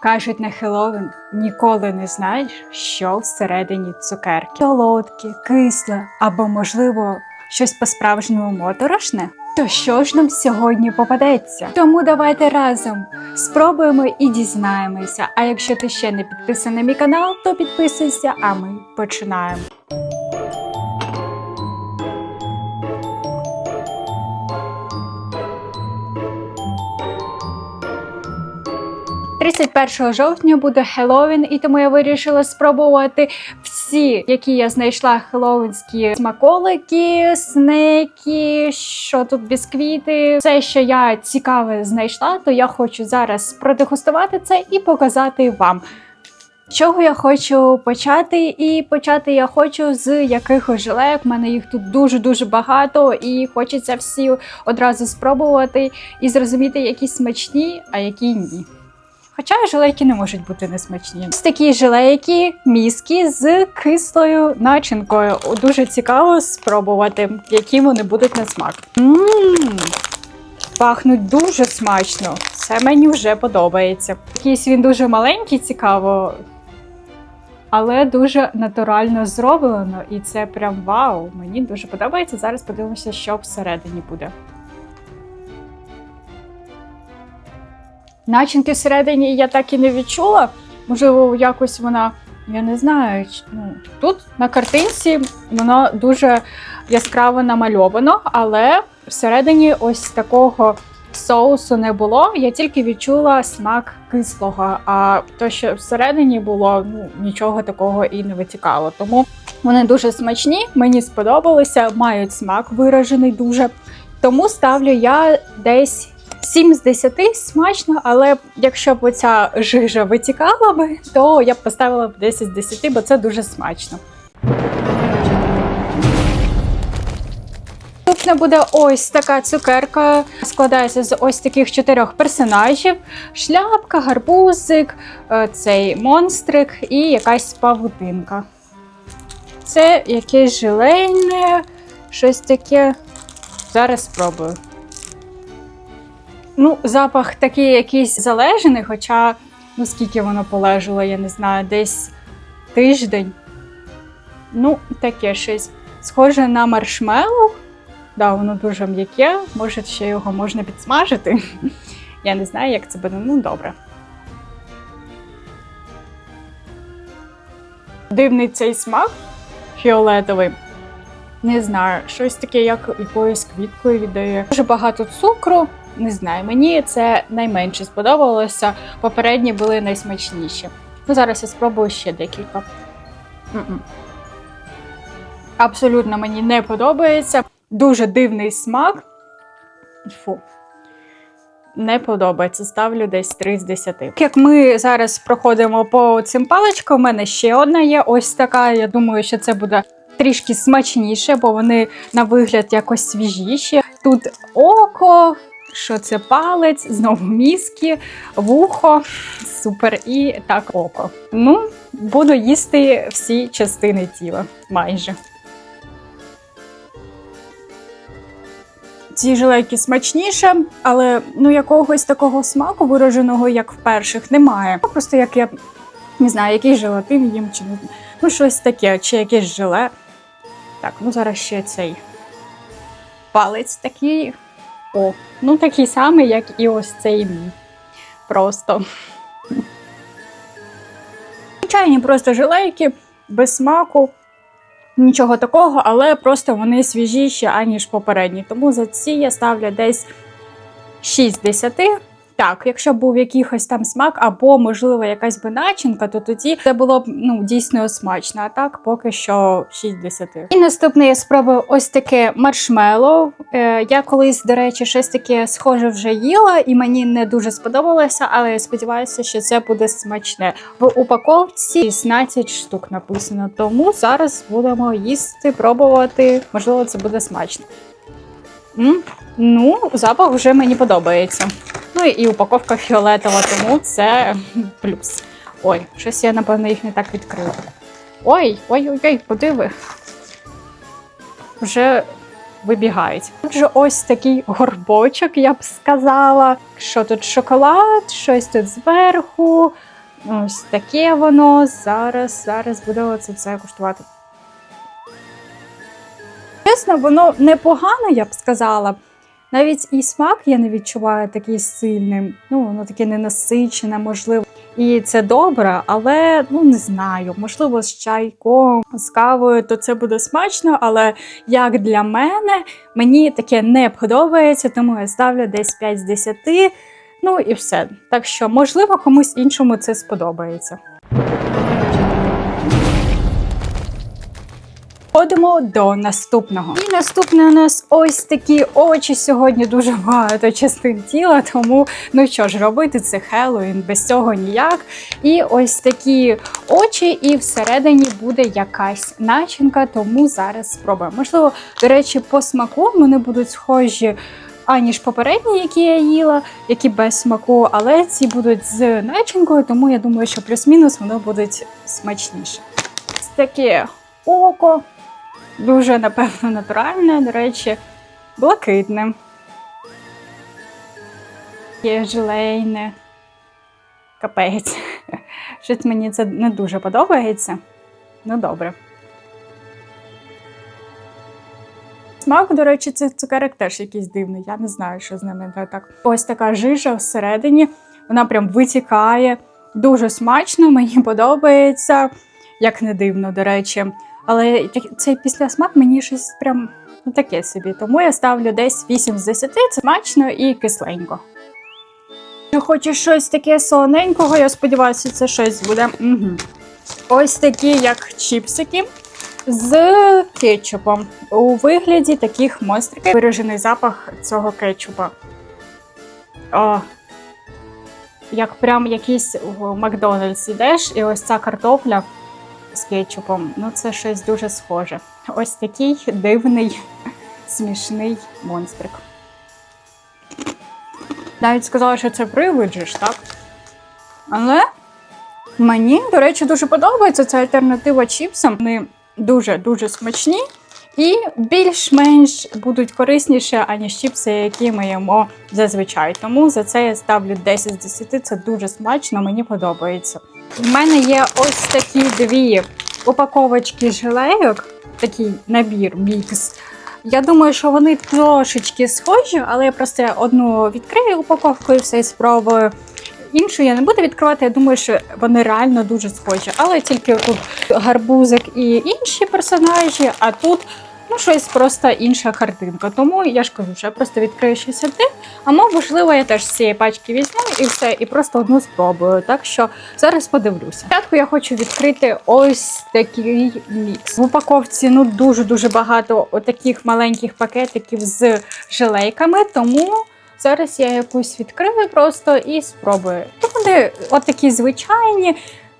Кажуть, на Хеллоуін ніколи не знаєш, що всередині цукерки. Солодке, кисле або, можливо, щось по-справжньому моторошне. То що ж нам сьогодні попадеться? Тому давайте разом спробуємо і дізнаємося. А якщо ти ще не підписаний на мій канал, то підписуйся, а ми починаємо. «31 жовтня буде Хеллоуін, і тому я вирішила спробувати всі, які я знайшла хеллоуінські смаколики, снеки, що тут бісквіти. Все, що я цікаве знайшла, то я хочу зараз продегустувати це і показати вам. Чого я хочу почати? І почати я хочу з якихось жилек. У мене їх тут дуже дуже багато, і хочеться всі одразу спробувати і зрозуміти, які смачні, а які ні. Хоча жилейки не можуть бути несмачні. Ось такі жилейки, мізки з кислою начинкою. Дуже цікаво спробувати, які вони будуть на смак. Мм, пахнуть дуже смачно. Це мені вже подобається. Якийсь він дуже маленький, цікаво. Але дуже натурально зроблено, і це прям вау. Мені дуже подобається. Зараз подивимося, що всередині буде. Начинки всередині я так і не відчула. Можливо, якось вона, я не знаю. Ну, тут на картинці воно дуже яскраво намальовано, але всередині ось такого соусу не було. Я тільки відчула смак кислого. А то, що всередині було, ну нічого такого і не витікало. Тому вони дуже смачні, мені сподобалися, мають смак виражений дуже. Тому ставлю я десь 7 з 10 смачно, але якщо б оця жижа витікала би, то я б поставила б 10 з 10, бо це дуже смачно. Наступна буде ось така цукерка. Складається з ось таких чотирьох персонажів: шляпка, гарбузик, е, цей монстрик і якась павутинка. Це якесь желейне, щось таке. Зараз спробую. Ну, запах такий якийсь залежений, хоча ну скільки воно полежало, я не знаю, десь тиждень. Ну, таке щось. Схоже на маршмеллоу. Да, воно дуже м'яке, може ще його можна підсмажити. Я не знаю, як це буде. Ну, добре. Дивний цей смак фіолетовий. Не знаю, щось таке, як якоюсь квіткою віддає. Дуже багато цукру. Не знаю, мені це найменше сподобалося. Попередні були найсмачніші. Ну, зараз я спробую ще декілька. М-м. Абсолютно мені не подобається. Дуже дивний смак. Фу. Не подобається. Ставлю десь 3 з 10. Як ми зараз проходимо по цим паличкам, у мене ще одна є ось така. Я думаю, що це буде трішки смачніше, бо вони на вигляд якось свіжіші. Тут око, що це палець, знову мізки, вухо, супер, і так око. Ну, буду їсти всі частини тіла майже. Ці жилейки смачніше, але ну якогось такого смаку вираженого, як в перших, немає. Просто як я не знаю, який желатин їм чи ну щось таке, чи якесь желе. Так, ну зараз ще цей палець такий. О, ну такий самий, як і ось цей мій. Просто. Звичайні просто жилейки без смаку. Нічого такого, але просто вони свіжіші, аніж попередні. Тому за ці я ставлю десь 6 10. Так, якщо був якийсь там смак, або, можливо, якась би начинка, то тоді це було б ну, дійсно смачно. А так, поки що 6 10. І наступне я спробую ось таке маршмеллоу. Е, я колись, до речі, щось таке схоже вже їла, і мені не дуже сподобалося, але я сподіваюся, що це буде смачне. В упаковці 16 штук написано, тому зараз будемо їсти, пробувати. Можливо, це буде смачно. М? Ну, запах вже мені подобається. Ну і упаковка фіолетова, тому це плюс. Ой, щось я, напевно, їх не так відкрила. Ой, ой, ой, ой, подиви. Вже вибігають. Отже, ось такий горбочок, я б сказала. Що тут шоколад, щось тут зверху, Ось таке воно. Зараз, зараз буде оце все коштувати. Чесно, воно непогано, я б сказала. Навіть і смак я не відчуваю такий сильним. Ну, воно таке ненасичене, можливо. І це добре, але ну не знаю. Можливо, з чайком, з кавою, то це буде смачно, але як для мене, мені таке не подобається, тому я ставлю десь 5 з 10. Ну і все. Так що, можливо, комусь іншому це сподобається. Ходимо до наступного. І наступне у нас ось такі очі. Сьогодні дуже багато частин тіла, тому ну що ж робити, це Хеллоуін, без цього ніяк. І ось такі очі, і всередині буде якась начинка, тому зараз спробуємо. Можливо, до речі, по смаку вони будуть схожі. Аніж попередні, які я їла, які без смаку, але ці будуть з начинкою, тому я думаю, що плюс-мінус воно будуть смачніше. Ось таке око, дуже, напевно, натуральне, до речі, блакитне. Є желейне. Капець. Щось мені це не дуже подобається. Ну, добре. Смак, до речі, цих цукерок теж якийсь дивний. Я не знаю, що з ними так. Ось така жижа всередині, вона прям витікає. Дуже смачно, мені подобається, як не дивно, до речі. Але цей післясмак мені щось прям ну, таке собі. Тому я ставлю десь 8 з 10, це смачно і кисленько. Я хочу щось таке солоненького, я сподіваюся, це щось буде. Угу. Ось такі, як чіпсики з кетчупом у вигляді таких монстриків. Виражений запах цього кетчупа. О, як прям якийсь в Макдональдс ідеш, і ось ця картопля з кетчупом. Ну, це щось дуже схоже. Ось такий дивний, смішний монстрик. Навіть сказала, що це привид так? Але мені, до речі, дуже подобається ця альтернатива чіпсам. Вони дуже-дуже смачні і більш-менш будуть корисніші, аніж чіпси, які ми їмо зазвичай. Тому за це я ставлю 10 з 10. Це дуже смачно, мені подобається. У мене є ось такі дві упаковочки жилейок, такий набір мікс. Я думаю, що вони трошечки схожі, але я просто одну відкрию упаковку і все і спробую. Іншу я не буду відкривати. Я думаю, що вони реально дуже схожі. Але тільки тут гарбузик і інші персонажі, а тут щось просто інша картинка. Тому я ж кажу, що я просто відкрию щось одне, а можливо, я теж з цієї пачки візьму і все, і просто одну спробую. Так що зараз подивлюся. Спочатку я хочу відкрити ось такий мікс. В упаковці ну дуже дуже багато таких маленьких пакетиків з жилейками, тому. Зараз я якусь відкрию просто і спробую. Тут вони от такі звичайні,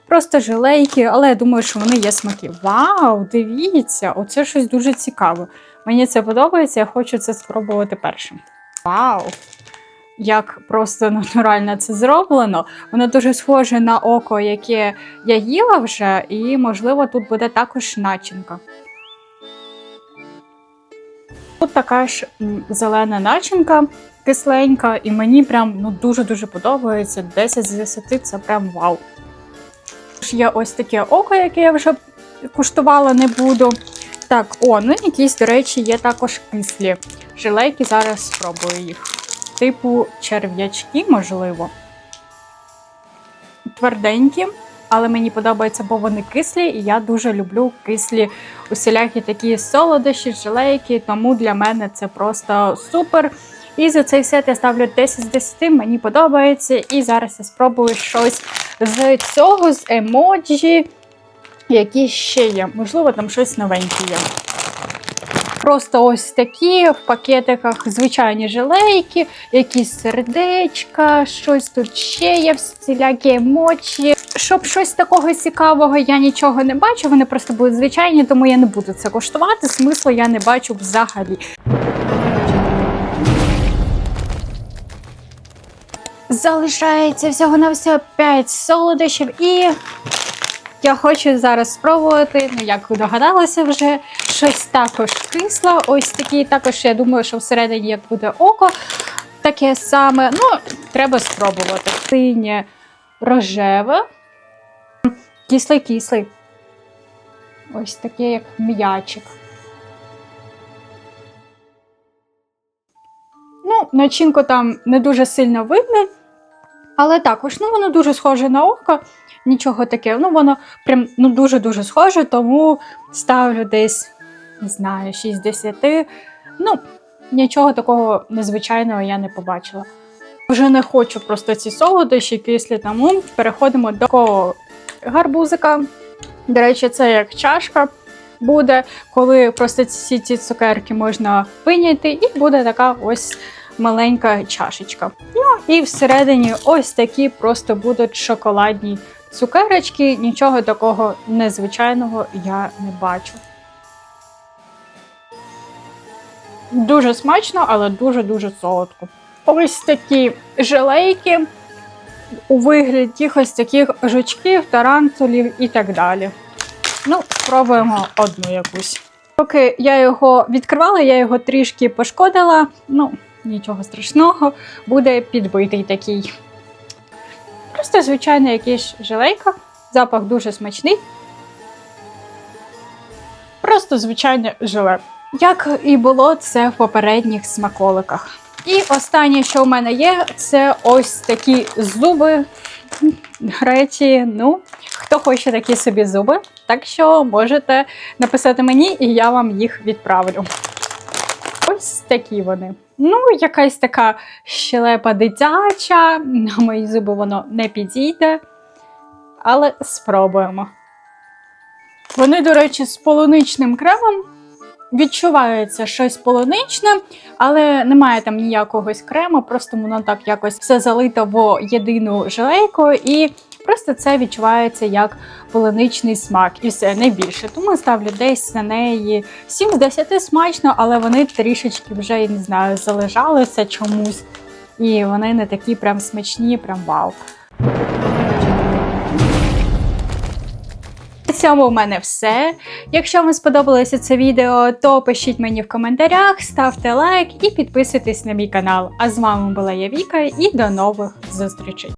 просто жилейки, але я думаю, що вони є смаки. Вау, дивіться! Оце щось дуже цікаве. Мені це подобається, я хочу це спробувати першим. Вау! Як просто натурально це зроблено. Воно дуже схоже на око, яке я їла вже, і, можливо, тут буде також начинка. Тут така ж зелена начинка, кисленька, і мені прям ну, дуже-дуже подобається. 10 з 10 це прям вау. Є ось таке око, яке я вже куштувала, не буду. Так, о, ну якісь, до речі, є також кислі жилейки. Зараз спробую їх. Типу черв'ячки, можливо. Тверденькі, але мені подобається, бо вони кислі, і я дуже люблю кислі усілякі такі солодощі, жилейки, тому для мене це просто супер. І за цей сет я ставлю 10 з 10, мені подобається. І зараз я спробую щось з цього, з емоджі, які ще є. Можливо, там щось новеньке є. Просто ось такі в пакетиках звичайні жилейки, якісь сердечка, щось тут ще є, всілякі емоції. Щоб щось такого цікавого я нічого не бачу, вони просто будуть звичайні, тому я не буду це коштувати. Смислу я не бачу взагалі. Залишається всього на все 5 солодощів і я хочу зараз спробувати, ну як ви догадалися вже, щось також кисле. Ось такі, також я думаю, що всередині як буде око. Таке саме. Ну, треба спробувати. Синє рожеве Кислий-кислий. Ось такий, як м'ячик. Ну, начинку там не дуже сильно видно, але також ну, воно дуже схоже на око. Нічого таке. Ну, воно прям ну, дуже-дуже схоже, тому ставлю десь, не знаю, 6 10. Ну, нічого такого незвичайного я не побачила. Вже не хочу просто ці солодощі кислі, тому переходимо до гарбузика. До речі, це як чашка буде, коли просто всі ці цукерки можна виняти, і буде така ось маленька чашечка. Ну і всередині ось такі просто будуть шоколадні цукерочки. Нічого такого незвичайного я не бачу. Дуже смачно, але дуже-дуже солодко. Ось такі желейки у вигляді якихось таких жучків, тарантулів і так далі. Ну, спробуємо одну якусь. Поки я його відкривала, я його трішки пошкодила. Ну, нічого страшного, буде підбитий такий. Просто звичайна якийсь желейка. Запах дуже смачний. Просто звичайне желе. Як і було це в попередніх смаколиках. І останнє, що в мене є, це ось такі зуби. До ну, хто хоче такі собі зуби, так що можете написати мені, і я вам їх відправлю. Ось такі вони. Ну, якась така щелепа дитяча. На мої зуби воно не підійде. Але спробуємо. Вони, до речі, з полуничним кремом. Відчувається щось полуничне, але немає там ніякого крему, просто воно так якось все залито в єдину желейку, і просто це відчувається як полуничний смак. І все не більше. Тому ставлю десь на неї 7 з 10 смачно, але вони трішечки вже я не знаю, залежалися чомусь. І вони не такі прям смачні, прям вау. На цьому в мене все. Якщо вам сподобалося це відео, то пишіть мені в коментарях, ставте лайк і підписуйтесь на мій канал. А з вами була я Віка і до нових зустрічей.